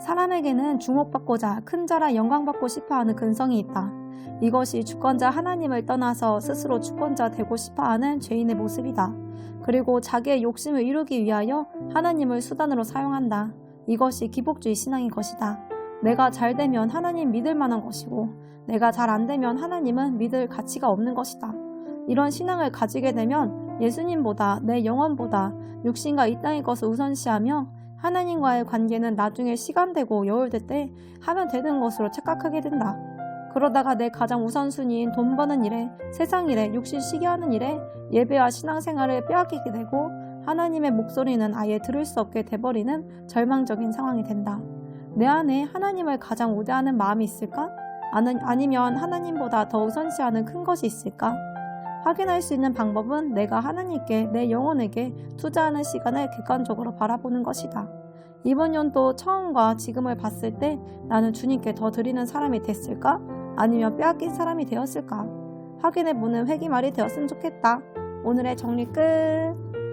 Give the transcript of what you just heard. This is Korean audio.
사람에게는 주목받고자 큰 자라 영광받고 싶어하는 근성이 있다. 이것이 주권자 하나님을 떠나서 스스로 주권자 되고 싶어하는 죄인의 모습이다. 그리고 자기의 욕심을 이루기 위하여 하나님을 수단으로 사용한다. 이것이 기복주의 신앙인 것이다. 내가 잘 되면 하나님 믿을 만한 것이고, 내가 잘 안 되면 하나님은 믿을 가치가 없는 것이다. 이런 신앙을 가지게 되면 예수님보다 내 영혼보다 육신과 이 땅의 것을 우선시하며 하나님과의 관계는 나중에 시간 되고 여울 될때 하면 되는 것으로 착각하게 된다. 그러다가 내 가장 우선순위인 돈 버는 일에, 세상 일에, 육신 시기하는 일에 예배와 신앙생활을 빼앗기게 되고 하나님의 목소리는 아예 들을 수 없게 돼버리는 절망적인 상황이 된다. 내 안에 하나님을 가장 우대하는 마음이 있을까? 아니, 아니면 하나님보다 더 우선시하는 큰 것이 있을까? 확인할 수 있는 방법은 내가 하나님께 내 영혼에게 투자하는 시간을 객관적으로 바라보는 것이다. 이번 연도 처음과 지금을 봤을 때 나는 주님께 더 드리는 사람이 됐을까? 아니면 빼앗긴 사람이 되었을까? 확인해 보는 회기말이 되었으면 좋겠다. 오늘의 정리 끝.